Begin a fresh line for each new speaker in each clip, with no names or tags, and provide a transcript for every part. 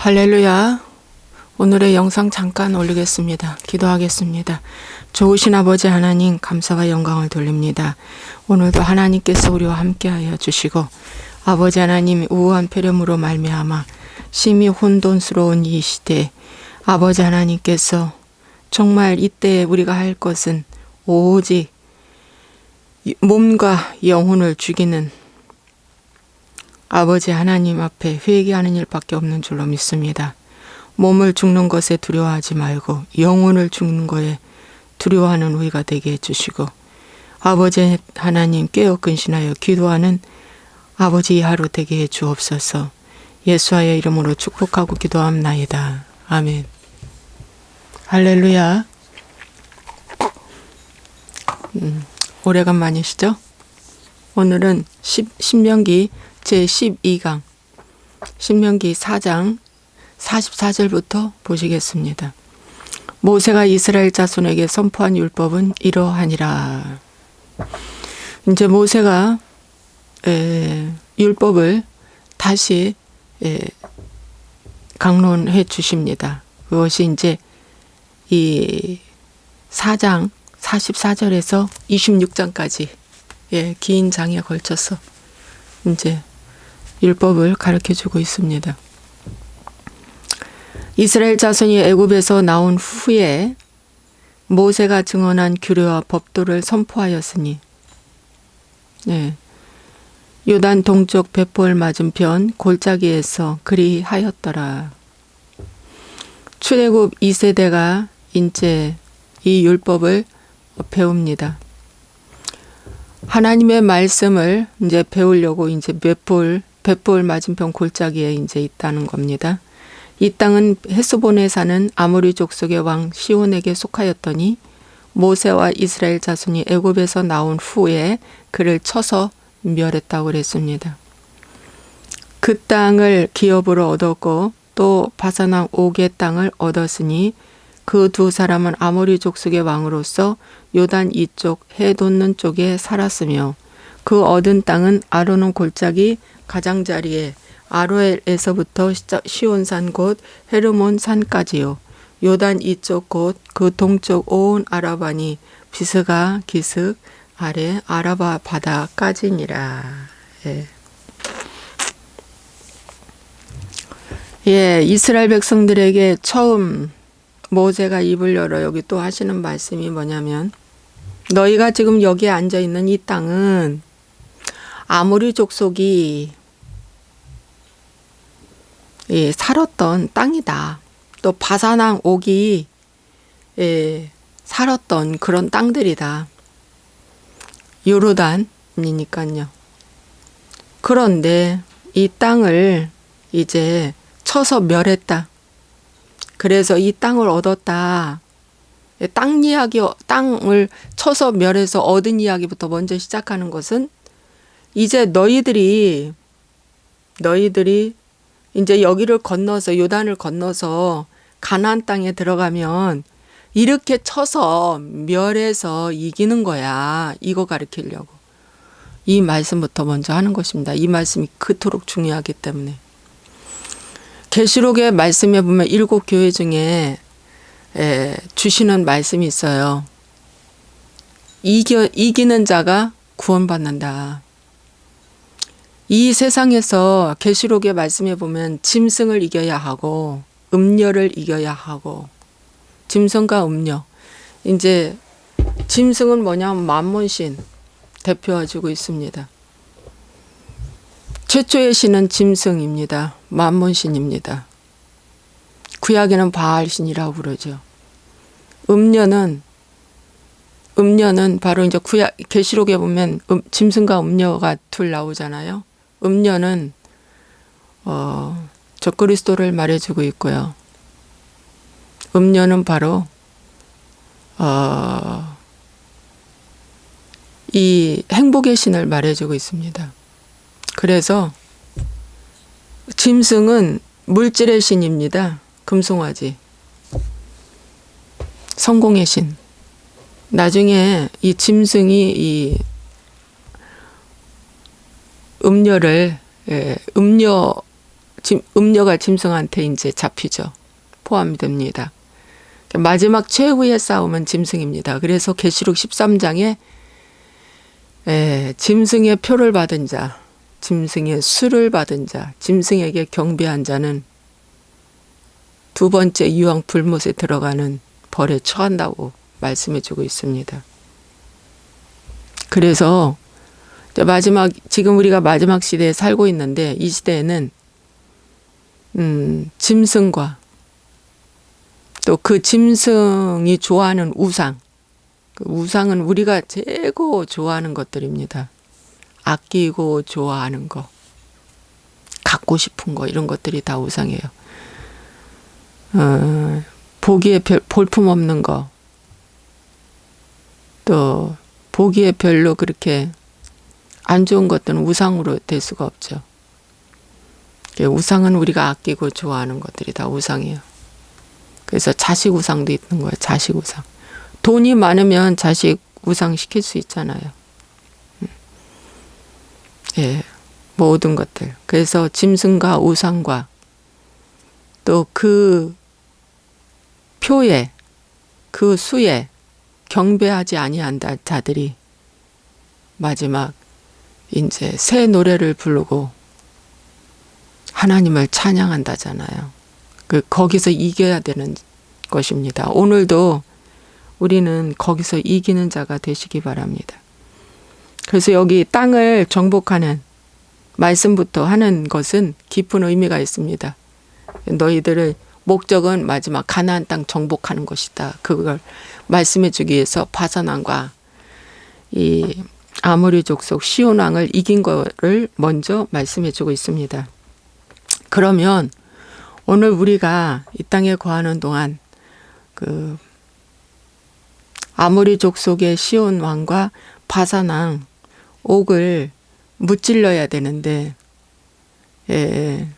할렐루야. 오늘의 영상 잠깐 올리겠습니다. 기도하겠습니다. 좋으신 아버지 하나님 감사와 영광을 돌립니다. 오늘도 하나님께서 우리와 함께하여 주시고 아버지 하나님 우한 폐렴으로 말미암아 심히 혼돈스러운 이 시대 아버지 하나님께서 정말 이때 우리가 할 것은 오직 몸과 영혼을 죽이는 아버지 하나님 앞에 회개하는 일밖에 없는 줄로 믿습니다. 몸을 죽는 것에 두려워하지 말고 영혼을 죽는 것에 두려워하는 우리가 되게 해주시고 아버지 하나님 깨어 근신하여 기도하는 아버지 하루 되게 해 주옵소서 예수와의 이름으로 축복하고 기도함나이다. 아멘. 할렐루야. 음, 오래간만이시죠? 오늘은 십, 신명기 제12강 신명기 4장 44절부터 보시겠습니다. 모세가 이스라엘 자손에게 선포한 율법은 이러하니라. 이제 모세가 에, 율법을 다시 에, 강론해 주십니다. 그것이 이제 이 4장 44절에서 26장까지 예, 긴 장에 걸쳐서 이제 율법을 가르쳐 주고 있습니다. 이스라엘 자손이 애굽에서 나온 후에 모세가 증언한 규례와 법도를 선포하였으니 네. 요단 동쪽 베폴 맞은편 골짜기에서 그리 하였더라. 출애굽 2세대가 이제 이 율법을 배웁니다. 하나님의 말씀을 이제 배우려고 이제 벳볼 벳볼 맞은편 골짜기에 이제 있다는 겁니다. 이 땅은 헤스본에 사는 아모리 족속의 왕 시온에게 속하였더니 모세와 이스라엘 자손이 애굽에서 나온 후에 그를 쳐서 멸했다고 그랬습니다. 그 땅을 기업으로 얻었고 또 바사나 옥의 땅을 얻었으니 그 두 사람은 아모리 족속의 왕으로서 요단 이쪽 해 돋는 쪽에 살았으며 그 얻은 땅은 아로논 골짜기 가장자리에 아로엘에서부터 시온산 곧 헤르몬 산까지요. 요단 이쪽 곧 그 동쪽 온 아라바니 비스가 기슭 아래 아라바 바다까지니라. 예. 예, 이스라엘 백성들에게 처음 모세가 입을 열어 여기 또 하시는 말씀이 뭐냐면 너희가 지금 여기에 앉아 있는 이 땅은 아모리 족속이 예, 살았던 땅이다. 또 바사낭 옥이 예, 살았던 그런 땅들이다. 요르단이니까요. 그런데 이 땅을 이제 쳐서 멸했다. 그래서 이 땅을 얻었다. 땅 이야기, 땅을 쳐서 멸해서 얻은 이야기부터 먼저 시작하는 것은 이제 너희들이, 너희들이 이제 여기를 건너서, 요단을 건너서 가나안 땅에 들어가면 이렇게 쳐서 멸해서 이기는 거야. 이거 가르치려고. 이 말씀부터 먼저 하는 것입니다. 이 말씀이 그토록 중요하기 때문에. 계시록의 말씀에 보면 일곱 교회 중에 에, 주시는 말씀이 있어요. 이겨, 이기는 자가 구원받는다. 이 세상에서 계시록의 말씀에 보면 짐승을 이겨야 하고 음녀를 이겨야 하고 짐승과 음녀. 이제 짐승은 뭐냐면 만몬신 대표해주고 있습니다. 최초의 신은 짐승입니다. 만몬신입니다. 구약에는 바알신이라고 부르죠. 음녀는 음녀는 바로 이제 구약 계시록에 보면 음, 짐승과 음녀가 둘 나오잖아요. 음녀는 어, 저 그리스도를 말해주고 있고요. 음녀는 바로 어, 이 행복의 신을 말해주고 있습니다. 그래서 짐승은 물질의 신입니다. 금송아지. 성공의 신. 나중에 이 짐승이 이 음료를 예, 음료 짐, 음녀가 짐승한테 이제 잡히죠. 포함이 됩니다. 마지막 최후의 싸움은 짐승입니다. 그래서 계시록 13장에 에, 짐승의 표를 받은 자, 짐승의 수를 받은 자, 짐승에게 경배한 자는 두 번째 유황 불못에 들어가는 벌에 처한다고 말씀해 주고 있습니다. 그래서 마지막 지금 우리가 마지막 시대에 살고 있는데 이 시대에는 음, 짐승과 또 그 짐승이 좋아하는 우상, 그 우상은 우리가 최고 좋아하는 것들입니다. 아끼고 좋아하는 거, 갖고 싶은 거 이런 것들이 다 우상이에요. 어, 보기에 별, 볼품 없는 거, 또 보기에 별로 그렇게 안 좋은 것들은 우상으로 될 수가 없죠. 우상은 우리가 아끼고 좋아하는 것들이 다 우상이에요. 그래서 자식 우상도 있는 거예요. 자식 우상. 돈이 많으면 자식 우상 시킬 수 있잖아요. 음. 예, 모든 것들. 그래서 짐승과 우상과 또 그 표에 그 수에 경배하지 아니한 자들이 마지막 이제 새 노래를 부르고 하나님을 찬양한다잖아요. 그 거기서 이겨야 되는 것입니다. 오늘도 우리는 거기서 이기는 자가 되시기 바랍니다. 그래서 여기 땅을 정복하는 말씀부터 하는 것은 깊은 의미가 있습니다. 너희들을 목적은 마지막 가나안 땅 정복하는 것이다. 그걸 말씀해 주기 위해서 바사난과 이 아모리 족속 시온 왕을 이긴 거를 먼저 말씀해 주고 있습니다. 그러면 오늘 우리가 이 땅에 거하는 동안 그 아모리 족속의 시온 왕과 바사낭 옥을 무찔러야 되는데 예,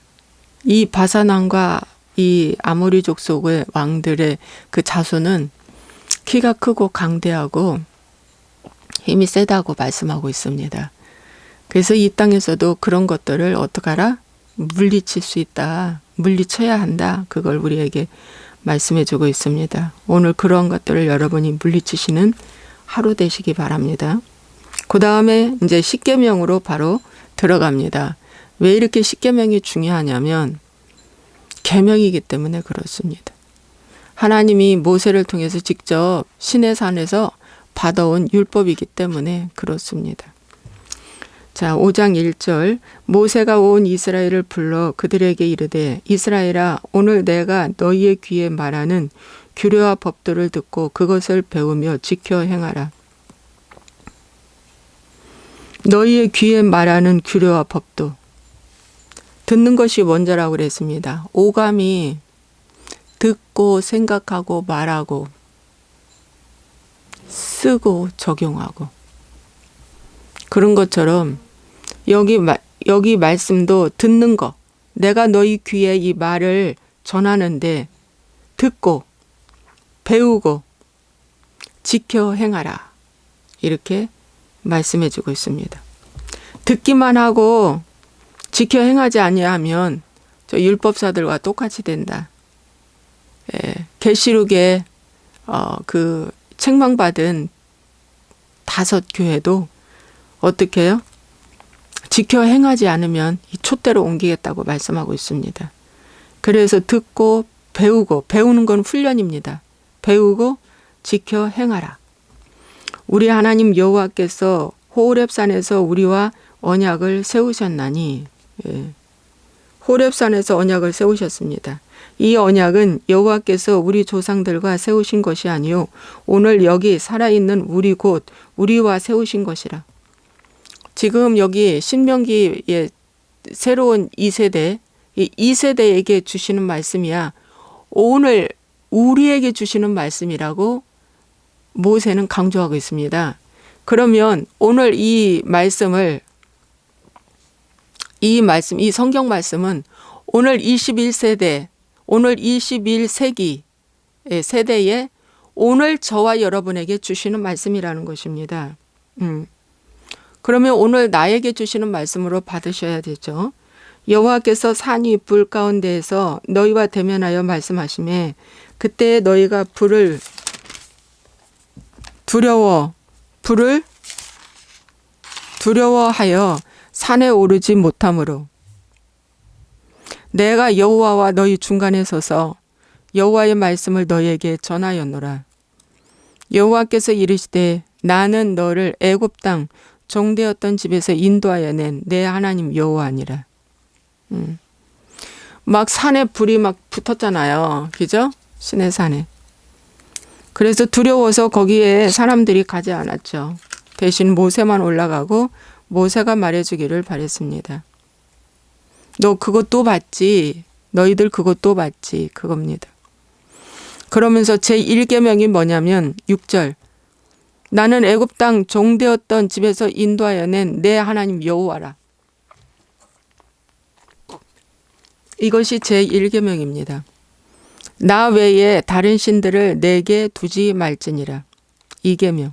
이 바사낭과 이 아모리 족속의 왕들의 그 자손은 키가 크고 강대하고 힘이 세다고 말씀하고 있습니다. 그래서 이 땅에서도 그런 것들을 어떡하라? 물리칠 수 있다. 물리쳐야 한다. 그걸 우리에게 말씀해 주고 있습니다. 오늘 그런 것들을 여러분이 물리치시는 하루 되시기 바랍니다. 그 다음에 이제 십계명으로 바로 들어갑니다. 왜 이렇게 십계명이 중요하냐면 계명이기 때문에 그렇습니다. 하나님이 모세를 통해서 직접 신의 산에서 받아온 율법이기 때문에 그렇습니다. 자, 5장 1절 모세가 온 이스라엘을 불러 그들에게 이르되 이스라엘아 오늘 내가 너희의 귀에 말하는 규례와 법도를 듣고 그것을 배우며 지켜 행하라. 너희의 귀에 말하는 규례와 법도 듣는 것이 먼저라고 그랬습니다. 오감이 듣고 생각하고 말하고 쓰고 적용하고 그런 것처럼 여기 여기 말씀도 듣는 거 내가 너희 귀에 이 말을 전하는데 듣고 배우고 지켜 행하라 이렇게 말씀해 주고 있습니다. 듣기만 하고 지켜 행하지 아니하면 저 율법사들과 똑같이 된다. 예, 계시록에 어, 그 책망받은 다섯 교회도 어떻게 해요? 지켜 행하지 않으면 이 촛대로 옮기겠다고 말씀하고 있습니다. 그래서 듣고 배우고 배우는 건 훈련입니다. 배우고 지켜 행하라. 우리 하나님 여호와께서 호렙산에서 우리와 언약을 세우셨나니 예. 호렙산에서 언약을 세우셨습니다. 이 언약은 여호와께서 우리 조상들과 세우신 것이 아니요 오늘 여기 살아있는 우리 곧 우리와 세우신 것이라. 지금 여기 신명기의 새로운 이 세대 이 세대에게 주시는 말씀이야. 오늘 우리에게 주시는 말씀이라고 모세는 강조하고 있습니다. 그러면 오늘 이 말씀을 이 말씀, 이 성경 말씀은 오늘 21세대, 오늘 21세기 세대에 오늘 저와 여러분에게 주시는 말씀이라는 것입니다. 음. 그러면 오늘 나에게 주시는 말씀으로 받으셔야 되죠. 여호와께서 산위불 가운데에서 너희와 대면하여 말씀하심에 그때 너희가 불을 두려워 불을 두려워하여 산에 오르지 못함으로 내가 여호와와 너희 중간에 서서 여호와의 말씀을 너희에게 전하였노라 여호와께서 이르시되 나는 너를 애굽 땅 종되었던 집에서 인도하여 낸 내 하나님 여호와니라. 음. 막 산에 불이 막 붙었잖아요. 그죠? 신의 산에. 그래서 두려워서 거기에 사람들이 가지 않았죠. 대신 모세만 올라가고 모세가 말해주기를 바랬습니다. 너 그것도 봤지. 너희들 그것도 봤지. 그겁니다. 그러면서 제 1계명이 뭐냐면 6절. 나는 애굽 땅 종되었던 집에서 인도하여 낸 내 하나님 여호와라. 이것이 제 1계명입니다. 나 외에 다른 신들을 내게 두지 말지니라. 2계명.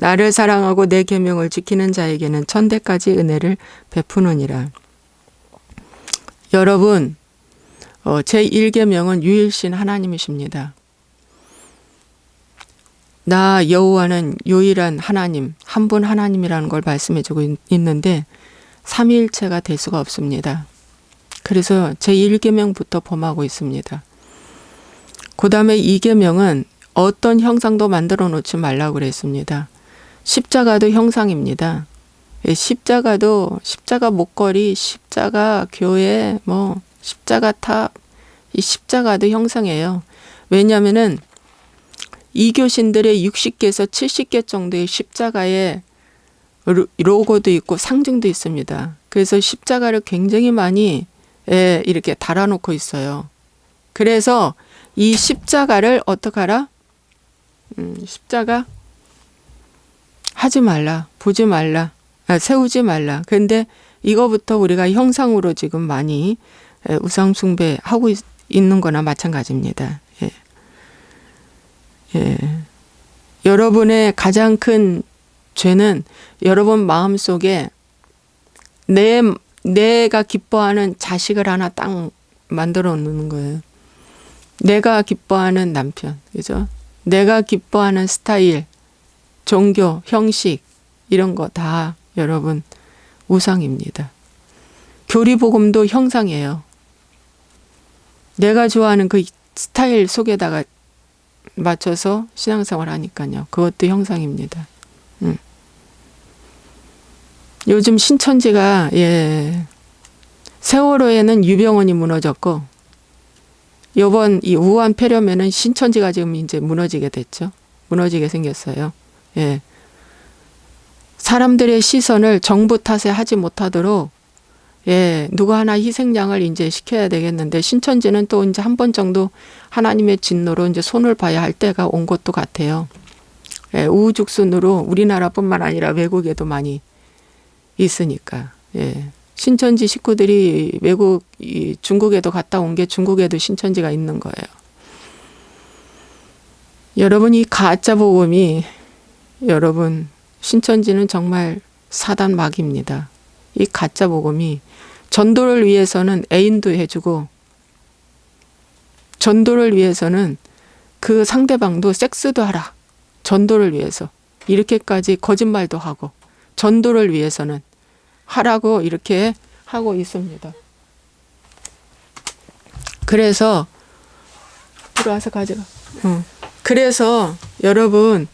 나를 사랑하고 내 계명을 지키는 자에게는 천대까지 은혜를 베푸느니라. 여러분, 어, 제 1계명은 유일신 하나님이십니다. 나 여호와는 유일한 하나님, 한 분 하나님이라는 걸 말씀해 주고 있는데 삼위일체가 될 수가 없습니다. 그래서 제 1계명부터 범하고 있습니다. 그 다음에 2계명은 어떤 형상도 만들어 놓지 말라고 그랬습니다. 십자가도 형상입니다. 예, 십자가도 십자가 목걸이, 십자가 교회, 뭐 십자가 탑, 이 십자가도 형상이에요. 왜냐하면은 이교신들의 60개에서 70개 정도의 십자가의 로고도 있고 상징도 있습니다. 그래서 십자가를 굉장히 많이 예, 이렇게 달아놓고 있어요. 그래서 이 십자가를 어떡하라? 음, 십자가 하지 말라, 보지 말라, 아, 세우지 말라. 근데 이거부터 우리가 형상으로 지금 많이 예, 우상 숭배 하고 있, 있는 거나 마찬가지입니다. 예. 예. 여러분의 가장 큰 죄는 여러분 마음 속에 내, 내가 기뻐하는 자식을 하나 딱 만들어 놓는 거예요. 내가 기뻐하는 남편, 그죠? 내가 기뻐하는 스타일, 종교, 형식, 이런 거 다 여러분 우상입니다. 교리복음도 형상이에요. 내가 좋아하는 그 스타일 속에다가 맞춰서 신앙생활 하니까요. 그것도 형상입니다. 음. 요즘 신천지가 예 세월호에는 유병원이 무너졌고 요번 이 우한 폐렴에는 신천지가 지금 이제 무너지게 됐죠. 무너지게 생겼어요. 예. 사람들의 시선을 정부 탓에 하지 못하도록 예, 누가 하나 희생양을 이제 시켜야 되겠는데 신천지는 또 이제 한 번 정도 하나님의 진노로 이제 손을 봐야 할 때가 온 것도 같아요. 예, 우후죽순으로 우리나라뿐만 아니라 외국에도 많이 있으니까. 예. 신천지 식구들이 외국 이 중국에도 갔다 온 게 중국에도 신천지가 있는 거예요. 여러분 이 가짜 복음이 여러분 신천지는 정말 사단 막입니다. 이 가짜 복음이 전도를 위해서는 애인도 해주고 전도를 위해서는 그 상대방도 섹스도 하라. 전도를 위해서. 이렇게까지 거짓말도 하고 전도를 위해서는 하라고 이렇게 하고 있습니다. 그래서 들어와서 가져가. 어. 그래서 여러분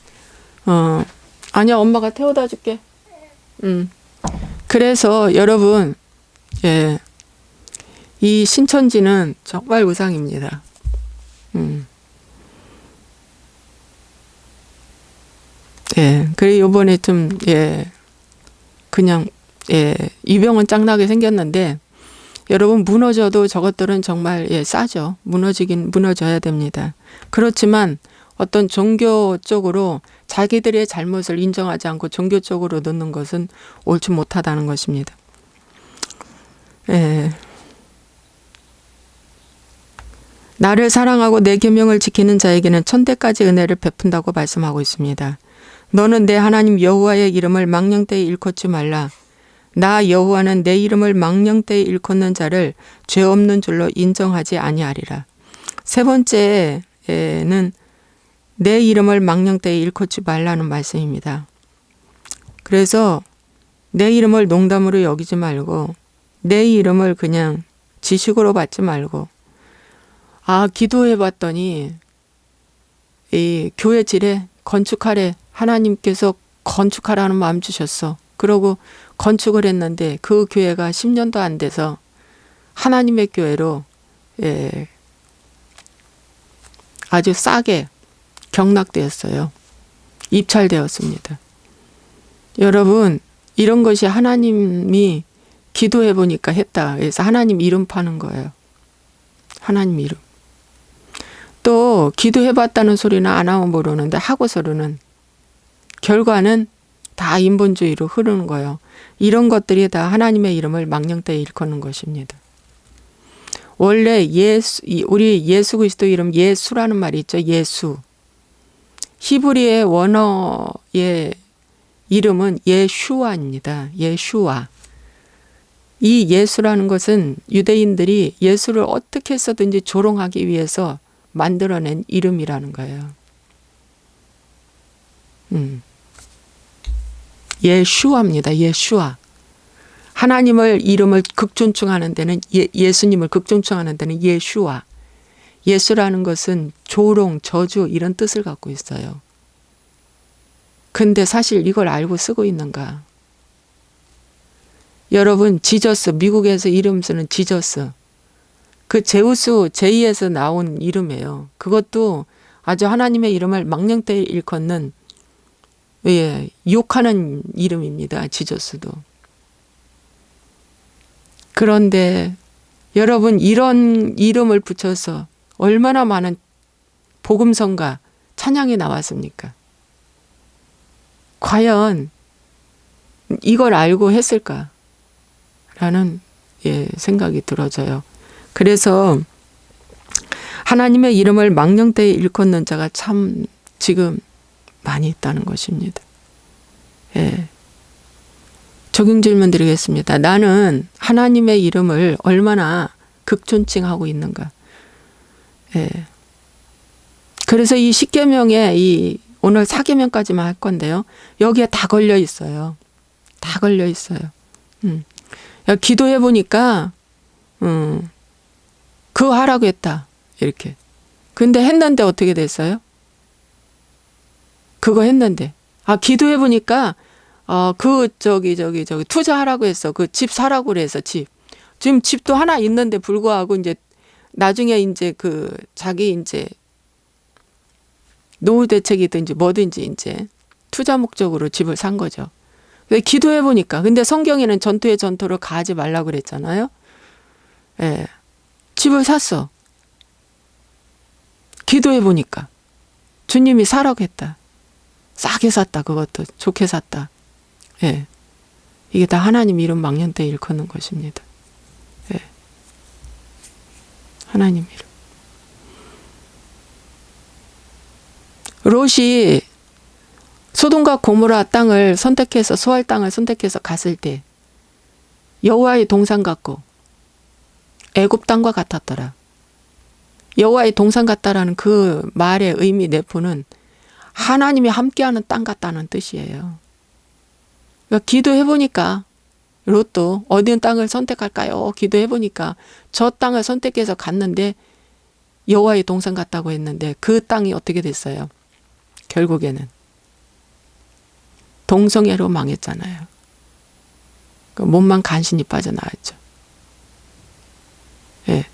어 아니야 엄마가 태워다 줄게. 음. 그래서 여러분 예. 이 신천지는 정말 우상입니다. 음. 예. 그래 요번에 좀 예. 그냥 예. 이병은 짱나게 생겼는데 여러분 무너져도 저것들은 정말 예, 싸죠. 무너지긴 무너져야 됩니다. 그렇지만 어떤 종교 쪽으로 자기들의 잘못을 인정하지 않고 종교 쪽으로 넣는 것은 옳지 못하다는 것입니다. 예. 나를 사랑하고 내 계명을 지키는 자에게는 천대까지 은혜를 베푼다고 말씀하고 있습니다. 너는 내 하나님 여호와의 이름을 망령되이 일컫지 말라. 나 여호와는 내 이름을 망령되이 일컫는 자를 죄 없는 줄로 인정하지 아니하리라. 세 번째는 내 이름을 망령되이 일컫지 말라는 말씀입니다. 그래서 내 이름을 농담으로 여기지 말고 내 이름을 그냥 지식으로 받지 말고 아 기도해 봤더니 이 교회 질에 건축하래 하나님께서 건축하라는 마음 주셨어. 그러고 건축을 했는데 그 교회가 10년도 안 돼서 하나님의 교회로 예, 아주 싸게 경락되었어요. 입찰되었습니다. 여러분, 이런 것이 하나님이 기도해 보니까 했다. 그래서 하나님 이름 파는 거예요. 하나님 이름. 또 기도해 봤다는 소리는 안 하면 모르는데 하고서는 결과는 다 인본주의로 흐르는 거예요. 이런 것들이 다 하나님의 이름을 망령되이 일컫는 것입니다. 원래 예수, 우리 예수 그리스도 이름 예수라는 말이 있죠. 예수. 히브리의 원어의 이름은 예슈아입니다. 예슈아. 이 예수라는 것은 유대인들이 예수를 어떻게 해서든지 조롱하기 위해서 만들어낸 이름이라는 거예요. 음. 예슈아입니다. 예슈아. 하나님을 이름을 극존중하는 데는 예, 예수님을 극존중하는 데는 예슈아. 예수라는 것은 조롱, 저주 이런 뜻을 갖고 있어요. 근데 사실 이걸 알고 쓰고 있는가? 여러분 지저스 미국에서 이름 쓰는 지저스 그 제우스 제2에서 나온 이름이에요. 그것도 아주 하나님의 이름을 망령되이 일컫는 예, 욕하는 이름입니다. 지저스도. 그런데 여러분 이런 이름을 붙여서 얼마나 많은 복음성가 찬양이 나왔습니까? 과연 이걸 알고 했을까? 라는 예, 생각이 들어져요. 그래서 하나님의 이름을 망령되이 일컫는 자가 참 지금 많이 있다는 것입니다. 예. 적용 질문 드리겠습니다. 나는 하나님의 이름을 얼마나 극존칭하고 있는가. 예. 그래서 이 십계명에 이 오늘 사계명까지만 할 건데요. 여기에 다 걸려 있어요. 다 걸려 있어요. 음. 기도해 보니까 음. 그거 하라고 했다. 이렇게. 근데 했는데 어떻게 됐어요? 그거 했는데. 아, 기도해 보니까 어, 그 저기 저기 저기 투자하라고 했어. 그 집 사라고 그래서 집. 지금 집도 하나 있는데 불구하고 이제 나중에 이제 그 자기 이제 노후 대책이든지 뭐든지 이제 투자 목적으로 집을 산 거죠. 왜 기도해 보니까 근데 성경에는 전투의 전투를 가지 말라고 그랬잖아요. 예. 집을 샀어. 기도해 보니까 주님이 사라고 했다. 싸게 샀다. 그것도 좋게 샀다. 예. 이게 다 하나님 이름 망년때 일컫는 것입니다. 예. 하나님 이름. 롯이 소돔과 고모라 땅을 선택해서 소할 땅을 선택해서 갔을 때 여호와의 동산 같고 애굽 땅과 같았더라. 여호와의 동산 같다라는 그 말의 의미 내포는 하나님이 함께하는 땅 같다는 뜻이에요. 그러니까 기도해 보니까 롯도 어디 땅을 선택할까요? 기도해 보니까 저 땅을 선택해서 갔는데 여호와의 동산 같다고 했는데 그 땅이 어떻게 됐어요? 결국에는 동성애로 망했잖아요. 그 몸만 간신히 빠져나왔죠. 예.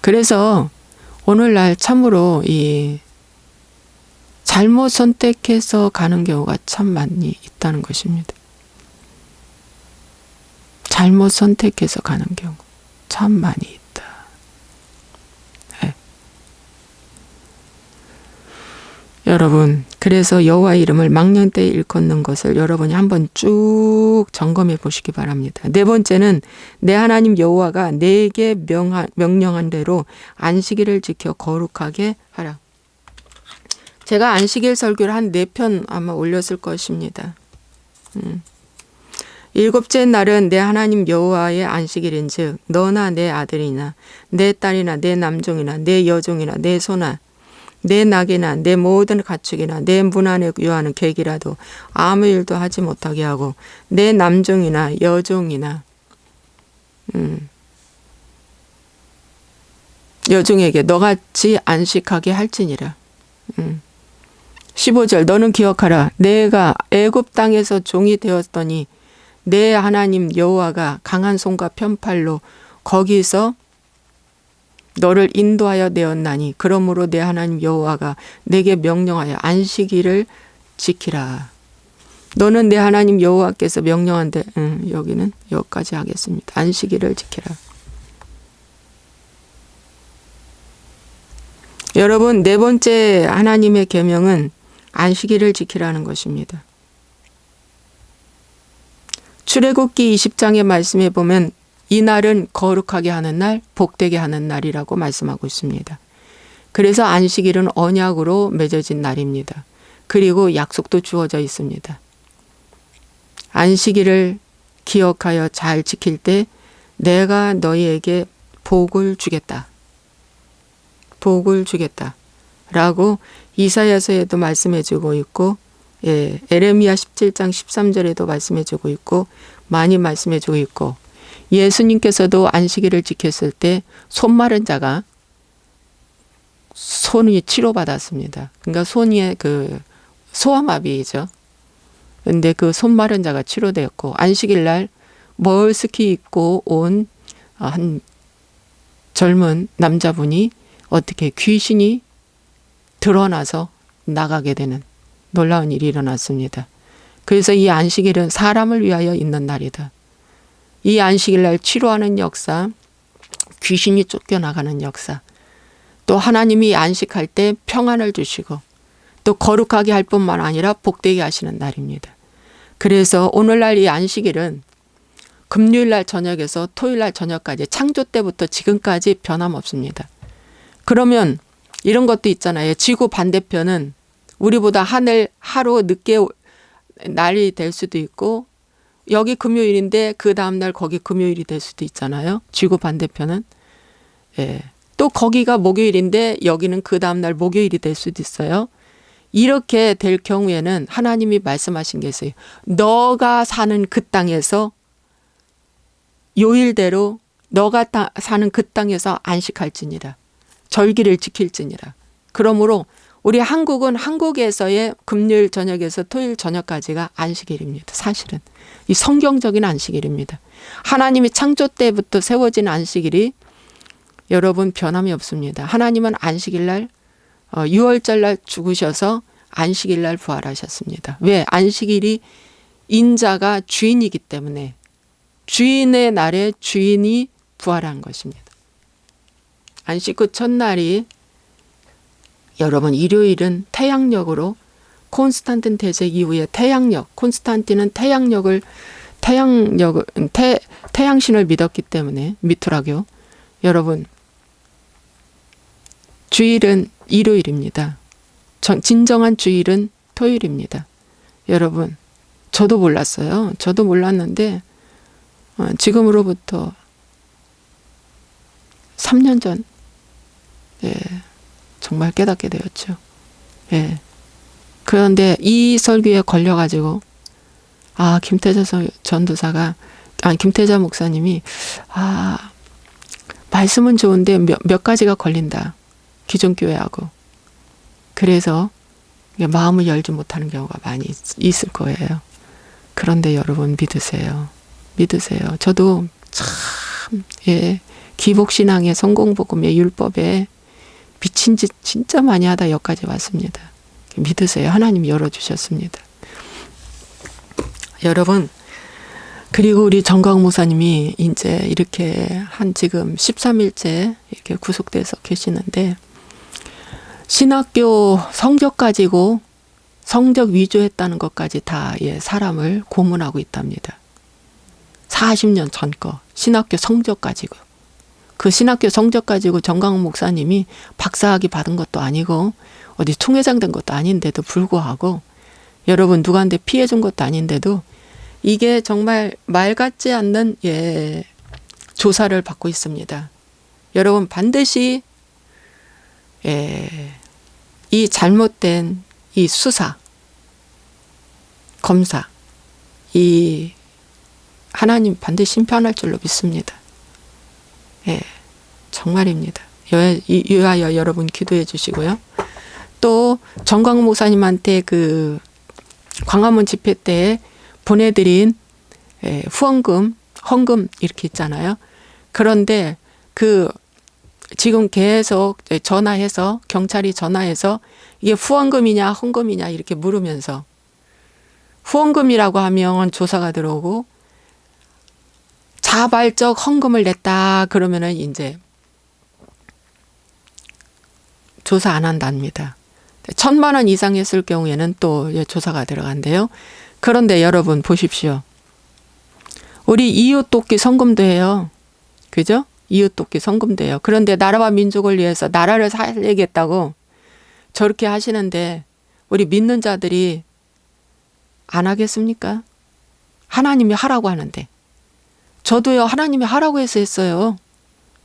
그래서 오늘날 참으로 이 잘못 선택해서 가는 경우가 참 많이 있다는 것입니다. 잘못 선택해서 가는 경우. 참 많이 있다. 네. 여러분, 그래서 여호와 이름을 망년 때 일컫는 것을 여러분이 한번 쭉 점검해 보시기 바랍니다. 네 번째는 내 하나님 여호와가 내게 명령한 대로 안식일을 지켜 거룩하게 하라. 제가 안식일 설교를 한 네 편 아마 올렸을 것입니다. 음. 일곱째 날은 내 하나님 여호와의 안식일인즉 너나 내 아들이나 내 딸이나 내 남종이나 내 여종이나 내 소나 내 낙이나 내 모든 가축이나 내 문 안에 유하는 객이라도 아무 일도 하지 못하게 하고 내 남종이나 여종이나 음, 여종에게 너같이 안식하게 할지니라. 음. 15절 너는 기억하라 내가 애굽 땅에서 종이 되었더니 내 하나님 여호와가 강한 손과 편팔로 거기서 너를 인도하여 내었나니 그러므로 내 하나님 여호와가 내게 명령하여 안식일을 지키라. 너는 내 하나님 여호와께서 명령한데 음, 여기는 여기까지 하겠습니다. 안식일을 지키라. 여러분 네 번째 하나님의 계명은 안식일을 지키라는 것입니다. 출애굽기 20장의 말씀에 보면 이 날은 거룩하게 하는 날, 복되게 하는 날이라고 말씀하고 있습니다. 그래서 안식일은 언약으로 맺어진 날입니다. 그리고 약속도 주어져 있습니다. 안식일을 기억하여 잘 지킬 때 내가 너희에게 복을 주겠다. 복을 주겠다. 라고 이사야서에도 말씀해 주고 있고 예, 에레미야 17장 13절에도 말씀해 주고 있고 많이 말씀해 주고 있고 예수님께서도 안식일을 지켰을 때 손마른 자가 손이 치료받았습니다. 그러니까 손이 그 소아마비죠. 근데 그 손마른 자가 치료되었고 안식일 날 멀스키 입고 온 한 젊은 남자분이 어떻게 귀신이 드러나서 나가게 되는 놀라운 일이 일어났습니다. 그래서 이 안식일은 사람을 위하여 있는 날이다. 이 안식일 날 치료하는 역사, 귀신이 쫓겨나가는 역사, 또 하나님이 안식할 때 평안을 주시고 또 거룩하게 할 뿐만 아니라 복되게 하시는 날입니다. 그래서 오늘날 이 안식일은 금요일 날 저녁에서 토요일 날 저녁까지 창조 때부터 지금까지 변함없습니다. 그러면 이런 것도 있잖아요. 지구 반대편은 우리보다 하늘 하루 늦게 날이 될 수도 있고 여기 금요일인데 그 다음 날 거기 금요일이 될 수도 있잖아요. 지구 반대편은. 예. 또 거기가 목요일인데 여기는 그 다음 날 목요일이 될 수도 있어요. 이렇게 될 경우에는 하나님이 말씀하신 게 있어요. 너가 사는 그 땅에서 요일대로 너가 사는 그 땅에서 안식할지니라. 절기를 지킬지니라. 그러므로 우리 한국은 한국에서의 금요일 저녁에서 토요일 저녁까지가 안식일입니다. 사실은 이 성경적인 안식일입니다. 하나님이 창조 때부터 세워진 안식일이 여러분 변함이 없습니다. 하나님은 안식일 날 6월절 어, 날 죽으셔서 안식일 날 부활하셨습니다. 왜? 안식일이 인자가 주인이기 때문에 주인의 날에 주인이 부활한 것입니다. 안식 후 첫날이 여러분 일요일은 태양력으로 콘스탄틴 대제 이후에 태양력 콘스탄틴은 태양력을 태양력을 태 태양신을 믿었기 때문에 미투라교 여러분 주일은 일요일입니다. 진정한 주일은 토요일입니다. 여러분 저도 몰랐어요. 저도 몰랐는데 어, 지금으로부터 3년 전 예. 정말 깨닫게 되었죠. 예. 그런데 이 설교에 걸려가지고, 아, 김태자 전도사가, 아니, 김태자 목사님이, 아, 말씀은 좋은데 몇, 몇 가지가 걸린다. 기존 교회하고. 그래서 마음을 열지 못하는 경우가 많이 있, 을 거예요. 그런데 여러분 믿으세요. 믿으세요. 저도 참, 예, 기복신앙의 성공복음의 율법에 미친 짓 진짜 많이 하다 여기까지 왔습니다. 믿으세요. 하나님 열어주셨습니다. 여러분, 그리고 우리 정광 목사님이 이제 이렇게 한 지금 13일째 이렇게 구속돼서 계시는데 신학교 성적 가지고 성적 위조했다는 것까지 다 예, 사람을 고문하고 있답니다. 40년 전 거 신학교 성적 가지고 그 신학교 성적 가지고 정광 목사님이 박사학위 받은 것도 아니고 어디 총회장 된 것도 아닌데도 불구하고 여러분 누구한테 피해 준 것도 아닌데도 이게 정말 말 같지 않는 예 조사를 받고 있습니다. 여러분 반드시 예, 이 잘못된 이 수사 검사 이 하나님 반드시 심판할 줄로 믿습니다. 예, 정말입니다. 여- 이- 이하여 여러분 기도해 주시고요. 또 정광 목사님한테 그 광화문 집회 때 보내드린 예, 후원금, 헌금 이렇게 있잖아요. 그런데 그 지금 계속 전화해서 경찰이 전화해서 이게 후원금이냐 헌금이냐 이렇게 물으면서 후원금이라고 하면 조사가 들어오고 자발적 헌금을 냈다 그러면은 이제 조사 안 한답니다. 천만 원 이상 했을 경우에는 또 예, 조사가 들어간대요. 그런데 여러분 보십시오. 우리 이웃 돕기 성금도 해요. 그죠? 이웃 돕기 성금도 해요. 그런데 나라와 민족을 위해서 나라를 살리겠다고 저렇게 하시는데 우리 믿는 자들이 안 하겠습니까? 하나님이 하라고 하는데. 저도요, 하나님이 하라고 해서 했어요.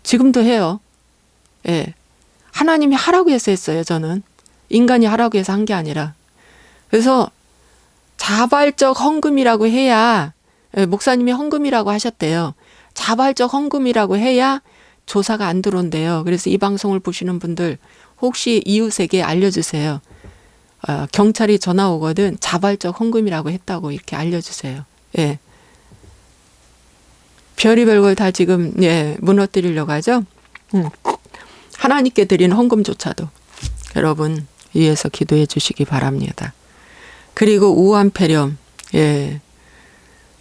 지금도 해요. 예. 하나님이 하라고 해서 했어요, 저는. 인간이 하라고 해서 한 게 아니라. 그래서 자발적 헌금이라고 해야, 예, 목사님이 헌금이라고 하셨대요. 자발적 헌금이라고 해야 조사가 안 들어온대요. 그래서 이 방송을 보시는 분들 혹시 이웃에게 알려주세요. 어, 경찰이 전화 오거든 자발적 헌금이라고 했다고 이렇게 알려주세요. 예. 별의별 걸 다 지금 예 무너뜨리려고 하죠. 음. 하나님께 드린 헌금조차도 여러분 위해서 기도해 주시기 바랍니다. 그리고 우한 폐렴 예.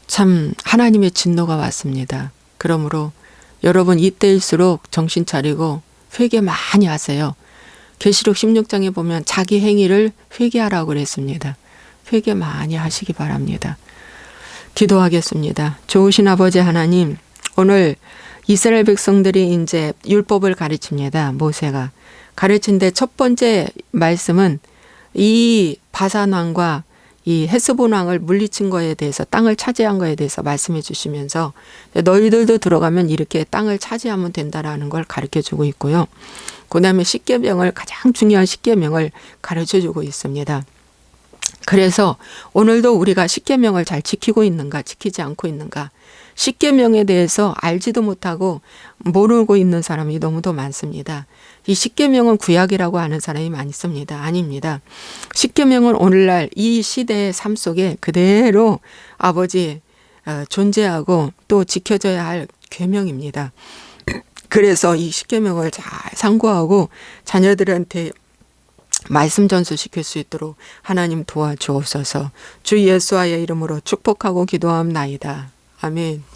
참 하나님의 진노가 왔습니다. 그러므로 여러분 이때일수록 정신 차리고 회개 많이 하세요. 계시록 16장에 보면 자기 행위를 회개하라고 그랬습니다. 회개 많이 하시기 바랍니다. 기도하겠습니다. 좋으신 아버지 하나님, 오늘 이스라엘 백성들이 이제 율법을 가르칩니다. 모세가 가르친데 첫 번째 말씀은 이 바산 왕과 이 헤스본 왕을 물리친 거에 대해서 땅을 차지한 거에 대해서 말씀해 주시면서 너희들도 들어가면 이렇게 땅을 차지하면 된다라는 걸 가르쳐 주고 있고요. 그다음에 십계명을 가장 중요한 십계명을 가르쳐 주고 있습니다. 그래서 오늘도 우리가 십계명을 잘 지키고 있는가 지키지 않고 있는가 십계명에 대해서 알지도 못하고 모르고 있는 사람이 너무도 많습니다. 이 십계명은 구약이라고 하는 사람이 많습니다. 아닙니다. 십계명은 오늘날 이 시대의 삶 속에 그대로 아버지 어, 존재하고 또 지켜져야 할 계명입니다. 그래서 이 십계명을 잘 상고하고 자녀들한테 말씀 전수시킬 수 있도록 하나님 도와주옵소서. 주 예수와의 이름으로 축복하고 기도함나이다. 아멘.